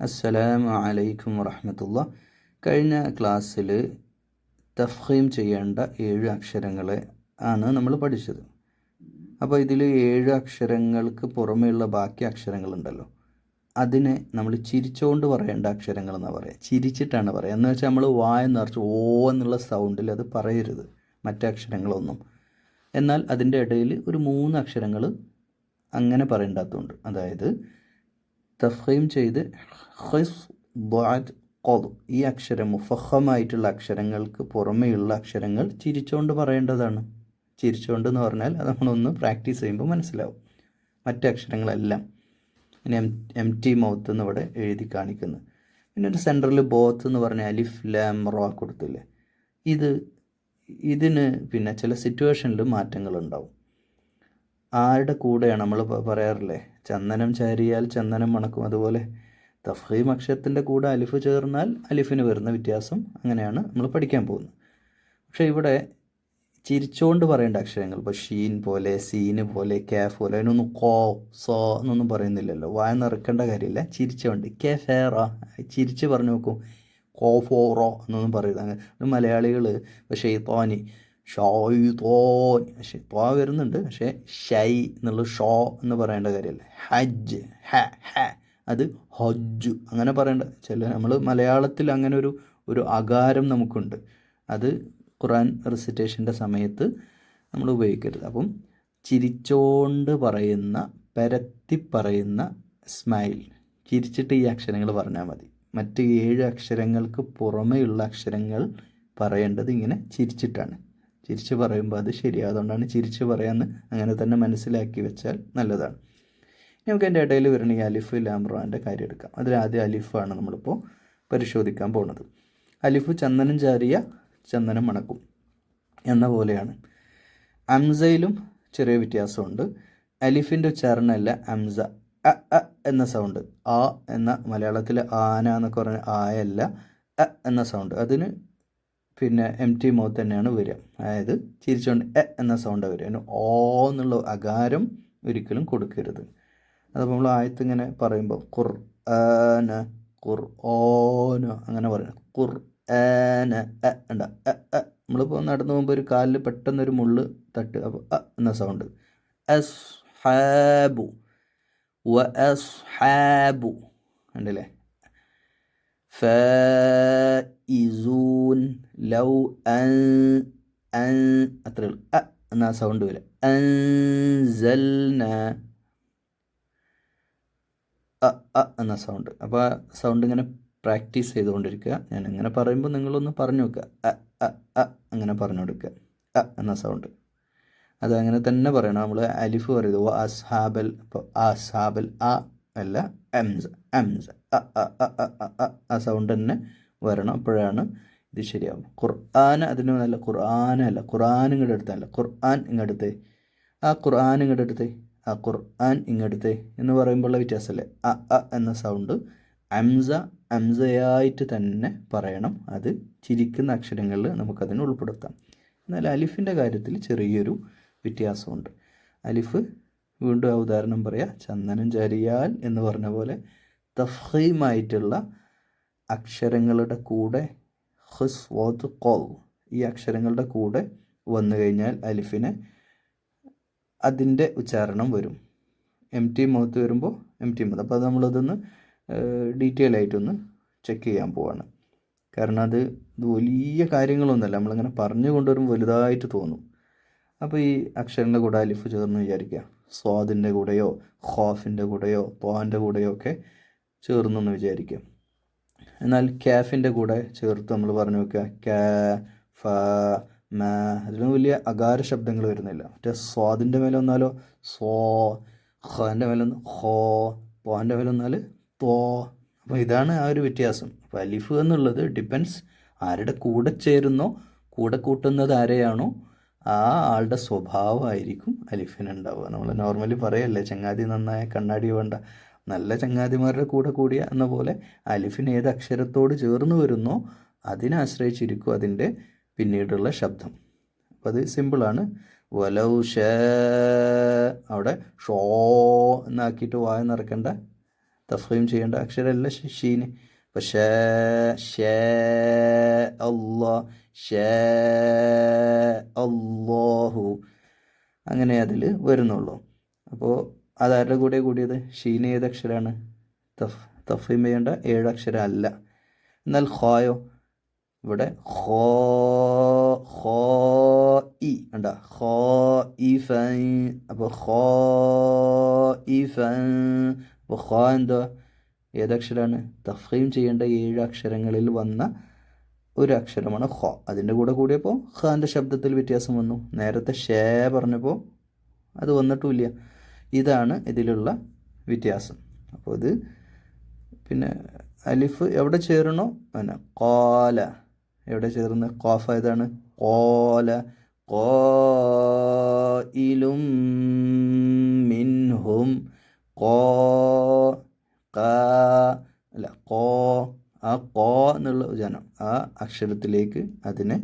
അസ്സലാമു അലൈക്കും വറഹമത്തുള്ള. കഴിഞ്ഞ ക്ലാസ്സിൽ തഫ്ഹീം ചെയ്യേണ്ട ഏഴ് അക്ഷരങ്ങളെ ആണ് നമ്മൾ പഠിച്ചത്. അപ്പോൾ ഇതിൽ ഏഴ് അക്ഷരങ്ങൾക്ക് പുറമെയുള്ള ബാക്കി അക്ഷരങ്ങളുണ്ടല്ലോ അതിനെ നമ്മൾ ചിരിച്ചുകൊണ്ട് പറയേണ്ട അക്ഷരങ്ങൾ എന്നാണ് പറയുക ചിരിച്ചിട്ടാണ് പറയുക എന്ന് വെച്ചാൽ നമ്മൾ വായ നിറച്ച് ഓ എന്നുള്ള സൗണ്ടിൽ അത് പറയരുത് മറ്റേ അക്ഷരങ്ങളൊന്നും. എന്നാൽ അതിന്റെ ഇടയിൽ ഒരു മൂന്ന് അക്ഷരങ്ങൾ അങ്ങനെ പറയേണ്ടാത്തതുണ്ട് അതായത് തഫീം ചെയ്ത് ഹിസ് ദ്വാദ് കൊതു ഈ അക്ഷരം മുഫഹമായിട്ടുള്ള അക്ഷരങ്ങൾക്ക് പുറമെയുള്ള അക്ഷരങ്ങൾ ചിരിച്ചുകൊണ്ട് പറയേണ്ടതാണ്. ചിരിച്ചുകൊണ്ട് എന്ന് പറഞ്ഞാൽ അത് നമ്മളൊന്ന് പ്രാക്ടീസ് ചെയ്യുമ്പോൾ മനസ്സിലാവും. മറ്റു അക്ഷരങ്ങളെല്ലാം. പിന്നെ എം എം ടി മൗത്ത് എന്ന് ഇവിടെ എഴുതി കാണിക്കുന്നു. പിന്നെ ഒരു സെന്ററിൽ ബോത്ത് എന്ന് പറഞ്ഞ അലിഫ് ലാം റോ കൊടുത്തില്ലേ? ഇത് ഇതിന് പിന്നെ ചില സിറ്റുവേഷനിൽ മാറ്റങ്ങളുണ്ടാവും. ആരുടെ കൂടെയാണ് നമ്മൾ പറയാറില്ലേ? ചന്ദനം ചാരിയാൽ ചന്ദനം മണക്കും. അതുപോലെ തഫീം അക്ഷരത്തിന്റെ കൂടെ അലിഫ് ചേർന്നാൽ അലിഫിന് വരുന്ന വ്യത്യാസം അങ്ങനെയാണ് നമ്മൾ പഠിക്കാൻ പോകുന്നത്. പക്ഷേ ഇവിടെ ചിരിച്ചുകൊണ്ട് പറയേണ്ട അക്ഷരങ്ങൾ ഇപ്പോൾ ഷീൻ പോലെ സീന് പോലെ കാഫ് പോലെ അതിനൊന്നും കോ സോ എന്നൊന്നും പറയുന്നില്ലല്ലോ. വായ നിറക്കേണ്ട കാര്യമില്ല. ചിരിച്ചുകൊണ്ട് കെ ഫേറ ചിരിച്ച് പറഞ്ഞു നോക്കും. കോ ഫോറോ എന്നൊന്നും പറയുന്നത് അങ്ങനെ മലയാളികൾ ഇപ്പോൾ ഷെയ്ത്തോനി ഷോയ്തോൻ ത്വാ വരുന്നുണ്ട്. പക്ഷേ ഷൈ എന്നുള്ള ഷോ എന്ന് പറയേണ്ട കാര്യമല്ല. ഹജ്ജ് ഹ ഹ അത് ഹജ്ജു അങ്ങനെ പറയേണ്ട ചില നമ്മൾ മലയാളത്തിൽ അങ്ങനെ ഒരു ഒരു അകാരം നമുക്കുണ്ട്. അത് ഖുറാൻ റെസിറ്റേഷന്റെ സമയത്ത് നമ്മൾ ഉപയോഗിക്കരുത്. അപ്പം ചിരിച്ചോണ്ട് പറയുന്ന പരത്തി പറയുന്ന സ്മൈൽ ചിരിച്ചിട്ട് ഈ അക്ഷരങ്ങൾ പറഞ്ഞാൽ മതി. മറ്റ് ഏഴ് അക്ഷരങ്ങൾക്ക് പുറമെയുള്ള അക്ഷരങ്ങൾ പറയേണ്ടത് ഇങ്ങനെ ചിരിച്ചിട്ടാണ്. ചിരിച്ച് പറയുമ്പോൾ അത് ശരി അതുകൊണ്ടാണ് ചിരിച്ച് പറയാമെന്ന് അങ്ങനെ തന്നെ മനസ്സിലാക്കി വെച്ചാൽ നല്ലതാണ്. നമുക്ക് എന്റെ ഇടയിൽ വരുന്ന ഈ അലിഫ് ലാംറാന്റെ കാര്യം എടുക്കാം. അതിൽ ആദ്യം അലിഫാണ് നമ്മളിപ്പോൾ പരിശോധിക്കാൻ പോകുന്നത്. അലിഫ് ചന്ദനം ചാരിയ ചന്ദനം മണക്കും എന്ന പോലെയാണ്. അംസയിലും ചെറിയ വ്യത്യാസമുണ്ട്. അലിഫിന്റെ ഉച്ചാരണമല്ല അംസ അ എന്ന സൗണ്ട് ആ എന്ന മലയാളത്തിലെ ആന എന്നൊക്കെ പറഞ്ഞ ആയല്ല അ എന്ന സൗണ്ട് അതിന് പിന്നെ എം ടി മൗത്ത് തന്നെയാണ് വരിക. അതായത് ചിരിച്ചുകൊണ്ട് എ എന്ന സൗണ്ട് വരിക. അതിന് ഓ എന്നുള്ള അകാരം ഒരിക്കലും കൊടുക്കരുത്. അതപ്പോൾ നമ്മൾ ആയത്ത് ഇങ്ങനെ പറയുമ്പോൾ കുർ ആന കുർ ഓന അങ്ങനെ പറയണം കുർ ആന എ ഉണ്ട എ എ. നമ്മളിപ്പോൾ നടന്നു പോകുമ്പോൾ ഒരു കാലിൽ പെട്ടെന്നൊരു മുള്ള് തട്ട് അപ്പോൾ അ എന്ന സൗണ്ട് എസ് ഹാബു വ എസ് ഹാബു ഉണ്ടല്ലേ ഫൂൻ ലൗ അൻ അൻ അത്രേ ഉള്ളൂ. അ എന്നാ സൗണ്ട് വരെ അൻസൽന അ അ എന്ന സൗണ്ട് അപ്പോൾ സൗണ്ട് ഇങ്ങനെ പ്രാക്ടീസ് ചെയ്തുകൊണ്ടിരിക്കുക. ഞാൻ ഇങ്ങനെ പറയുമ്പോൾ നിങ്ങളൊന്ന് പറഞ്ഞു നോക്കുക അ അ അ അങ്ങനെ പറഞ്ഞു കൊടുക്കുക. അ എന്ന സൗണ്ട് അത് അങ്ങനെ തന്നെ പറയണം. നമ്മൾ അലിഫ് പറയുന്നത് അസ്ഹാബൽ ഇപ്പോൾ അസ്ഹാബൽ ആ അല്ല എംസ് എംസ് ആ സൗണ്ട് തന്നെ വരണം. അപ്പോഴാണ് ഇത് ശരിയാവും. ഖുർആൻ അതിന് നല്ല ഖുർആൻ അല്ല ഖുർആൻ ഇങ്ങോട്ട് എടുത്തല്ല ഖുർആൻ ഇങ്ങോട്ട് ആ ഖുർആൻ ഇങ്ങോട്ട് എടുത്തേ. ആ ഖുർആൻ ഇങ്ങോട്ട് എന്ന് പറയുമ്പോഴുള്ള വ്യത്യാസമല്ലേ? അ അ എന്ന സൗണ്ട് അംസ അംസയായിട്ട് തന്നെ പറയണം. അത് ചിരിക്കുന്ന അക്ഷരങ്ങളിൽ നമുക്കതിനെ ഉൾപ്പെടുത്താം. എന്നാൽ അലിഫിന്റെ കാര്യത്തിൽ ചെറിയൊരു വ്യത്യാസമുണ്ട്. അലിഫ് വീണ്ടും ആ ഉദാഹരണം പറയാം ചന്ദനം ചരിയാൽ എന്ന് പറഞ്ഞ പോലെ തഫീമായിട്ടുള്ള അക്ഷരങ്ങളുടെ കൂടെ ഹുസ് വോത്ത് കോൾ ഈ അക്ഷരങ്ങളുടെ കൂടെ വന്നു കഴിഞ്ഞാൽ അലിഫിന് അതിന്റെ ഉച്ചാരണം വരും. എം ടി മുഖത്ത് വരുമ്പോൾ എം ടി മുഖത്ത്. അപ്പോൾ അത് നമ്മളതൊന്ന് ഡീറ്റെയിൽ ആയിട്ടൊന്ന് ചെക്ക് ചെയ്യാൻ പോവാണ്. കാരണം അത് വലിയ കാര്യങ്ങളൊന്നുമല്ല. നമ്മളിങ്ങനെ പറഞ്ഞു കൊണ്ടുവരുമ്പോൾ വലുതായിട്ട് തോന്നും. അപ്പോൾ ഈ അക്ഷരങ്ങളുടെ കൂടെ അലിഫ് ചേർന്ന് വിചാരിക്കുക. സ്വാദിന്റെ കൂടെയോ ഖോഫിന്റെ കൂടെയോ തോന്റെ കൂടെയോ ഒക്കെ ചേർന്നെന്ന് വിചാരിക്കുക എന്നാൽ കാഫിന്റെ കൂടെ ചേർത്ത് നമ്മൾ പറഞ്ഞു വെക്കുക കാ ഫ മ അതിലൊന്നും വലിയ അകാര ശബ്ദങ്ങൾ വരുന്നില്ല. മറ്റേ സ്വാദിന്റെ മേലെ വന്നാലോ സോ ഖാന്റെ മേലെ ഹോ പോന്റെ മേലെ വന്നാൽ തോ അപ്പോൾ ഇതാണ് ആ ഒരു വ്യത്യാസം. അപ്പോൾ അലിഫ് എന്നുള്ളത് ഡിപ്പെൻസ് ആരുടെ കൂടെ ചേരുന്നോ കൂടെ കൂട്ടുന്നത് ആരെയാണോ ആ ആളുടെ സ്വഭാവമായിരിക്കും അലിഫിനുണ്ടാവുക. നമ്മൾ നോർമലി പറയല്ലേ ചങ്ങാതി നന്നായ കണ്ണാടി വേണ്ട. നല്ല ചങ്ങാതിമാരുടെ കൂടെ കൂടിയ എന്ന പോലെ അലിഫിന് ഏത് അക്ഷരത്തോട് ചേർന്ന് വരുന്നോ അതിനെ ആശ്രയിച്ചിരിക്കും അതിന്റെ പിന്നീടുള്ള ശബ്ദം. അപ്പം അത് സിമ്പിളാണ് വലൗ അവിടെ ഷോ എന്നാക്കിയിട്ട് വായ നിറക്കേണ്ട തഫീം ചെയ്യേണ്ട അക്ഷരമല്ല ഷീന് ഇപ്പം ഷേ ഷേ അള്ളാ ഷേ അള്ളാഹു. അങ്ങനെ അതിൽ വരുന്നുള്ളൂ. അപ്പോൾ അതാരുടെ കൂടെ കൂടിയത്? ഷീന ഏത് അക്ഷരമാണ് തഫ് തഫീം ചെയ്യേണ്ട ഏഴ് അക്ഷരം അല്ല എന്നാൽ ഹായോ ഇവിടെ ഹോ ഹോ ഇ ഉണ്ട ഹോ ഇ അപ്പോൾ ഹോ ഇ ഫൻ അപ്പോൾ ഹോ എന്തോ? ഏതക്ഷരമാണ് തഫീം ചെയ്യേണ്ട ഏഴ് അക്ഷരങ്ങളിൽ വന്ന ഒരു അക്ഷരമാണ് ഹ അതിന്റെ കൂടെ കൂടിയപ്പോൾ ഹാന്റെ ശബ്ദത്തിൽ വ്യത്യാസം വന്നു. നേരത്തെ ഷേ പറഞ്ഞപ്പോൾ അത് വന്നിട്ടുമില്ല. ഇതാണ് ഇതിലുള്ള വ്യത്യാസം. അപ്പോൾ ഇത് പിന്നെ അലിഫ് എവിടെ ചേരണോ പിന്നെ കോല എവിടെ ചേർന്ന്? കോഫ ഏതാണ്? കോല കോയിലും മിൻഹും. കാ അല്ല കോ ആ കോ എന്നുള്ള ജനം ആ അക്ഷരത്തിലേക്ക് അതിനെ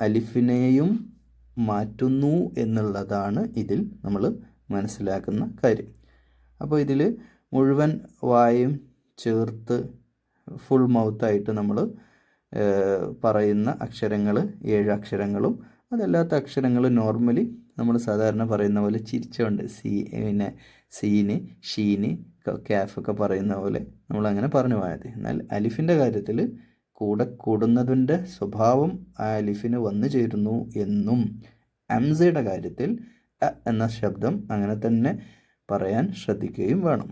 അലിഫിനെയും മാറ്റുന്നു എന്നുള്ളതാണ് ഇതിൽ നമ്മൾ മനസ്സിലാക്കുന്ന കാര്യം. അപ്പോൾ ഇതിൽ മുഴുവൻ വായും ചേർത്ത് ഫുൾ മൗത്തായിട്ട് നമ്മൾ പറയുന്ന അക്ഷരങ്ങൾ ഏഴ് അക്ഷരങ്ങളും അതല്ലാത്ത അക്ഷരങ്ങൾ നോർമലി നമ്മൾ സാധാരണ പറയുന്ന പോലെ ചിരിച്ചുകൊണ്ട് സി പിന്നെ സീന് ഷീന് ക്യാഫൊക്കെ പറയുന്ന പോലെ നമ്മളങ്ങനെ പറഞ്ഞു പോയത് എന്നാൽ അലിഫിന്റെ കാര്യത്തിൽ കൂടെ കൂടുന്നതിന്റെ സ്വഭാവം ആലിഫിന് വന്നു ചേരുന്നു എന്നും അംസയുടെ കാര്യത്തിൽ എന്ന ശബ്ദം അങ്ങനെ തന്നെ പറയാൻ ശ്രദ്ധിക്കുകയും വേണം.